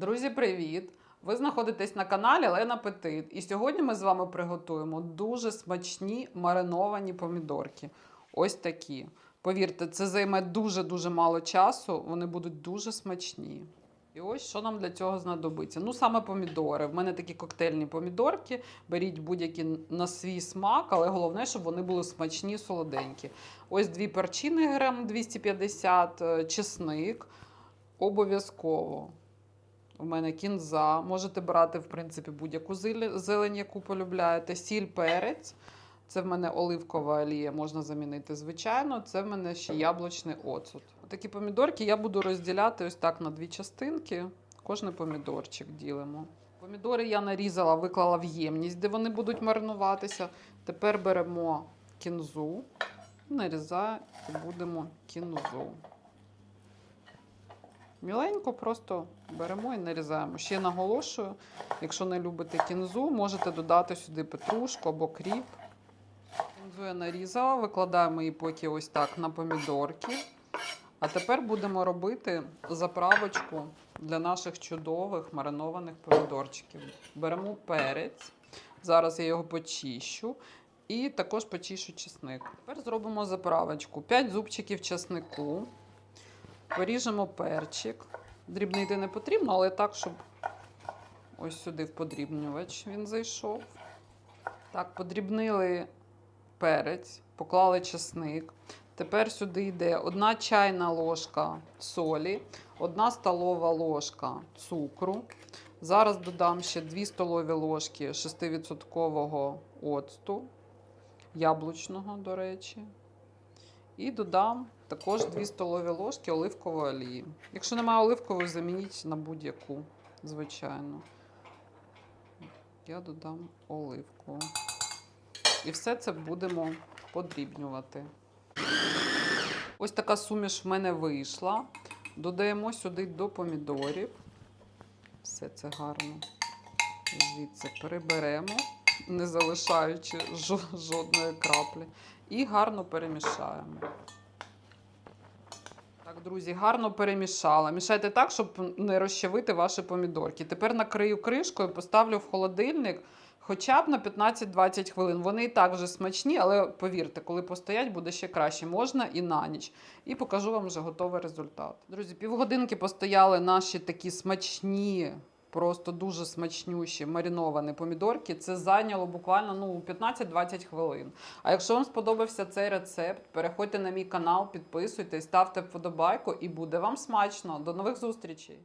Друзі, привіт! Ви знаходитесь на каналі Лена Петит. І сьогодні ми з вами приготуємо дуже смачні мариновані помідорки. Ось такі. Повірте, це займе дуже-дуже мало часу, вони будуть дуже смачні. І ось що нам для цього знадобиться. Ну, саме помідори. В мене такі коктейльні помідорки. Беріть будь-які на свій смак, але головне, щоб вони були смачні, солоденькі. Ось дві перчини грам 250, е, чесник. Обов'язково. У мене кінза. Можете брати, в принципі, будь-яку зелень, яку полюбляєте. Сіль, перець. Це в мене оливкова олія, можна замінити звичайно. Це в мене ще яблучний оцет. Такі помідорки я буду розділяти ось так на дві частинки. Кожний помідорчик ділимо. Помідори я нарізала, виклала в ємність, де вони будуть маринуватися. Тепер беремо кінзу, нарізаємо і будемо кінзу. Міленько просто беремо і нарізаємо. Ще наголошую, якщо не любите кінзу, можете додати сюди петрушку або кріп. Кінзу я нарізала, викладаємо її поки ось так на помідорки. А тепер будемо робити заправочку для наших чудових маринованих помідорчиків. Беремо перець. Зараз я його почищу. І також почищу чесник. Тепер зробимо заправочку. 5 зубчиків чеснику. Поріжемо перчик. Дрібнити не потрібно, але так, щоб ось сюди в подрібнювач він зайшов. Так, подрібнили перець, поклали чесник. Тепер сюди йде одна чайна ложка солі, одна столова ложка цукру. Зараз додам ще 2 столові ложки 6% оцту, яблучного, до речі. І додам також 2 столові ложки оливкової олії. Якщо немає оливкової, замініть на будь-яку, звичайно. Я додам оливку. І все це будемо подрібнювати. Ось така суміш в мене вийшла. Додаємо сюди до помідорів. Все це гарно звідси приберемо, не залишаючи жодної краплі. І гарно перемішаємо. Так, друзі, гарно перемішала. Мішайте так, щоб не розчавити ваші помідорки. Тепер накрию кришкою, поставлю в холодильник хоча б на 15-20 хвилин. Вони і так вже смачні, але повірте, коли постоять, буде ще краще. Можна і на ніч. І покажу вам вже готовий результат. Друзі, півгодинки постояли наші такі смачні. Просто дуже смачнющі мариновані помідорки. Це зайняло буквально ну, 15-20 хвилин. А якщо вам сподобався цей рецепт, переходьте на мій канал, підписуйтесь, ставте вподобайку і буде вам смачно. До нових зустрічей!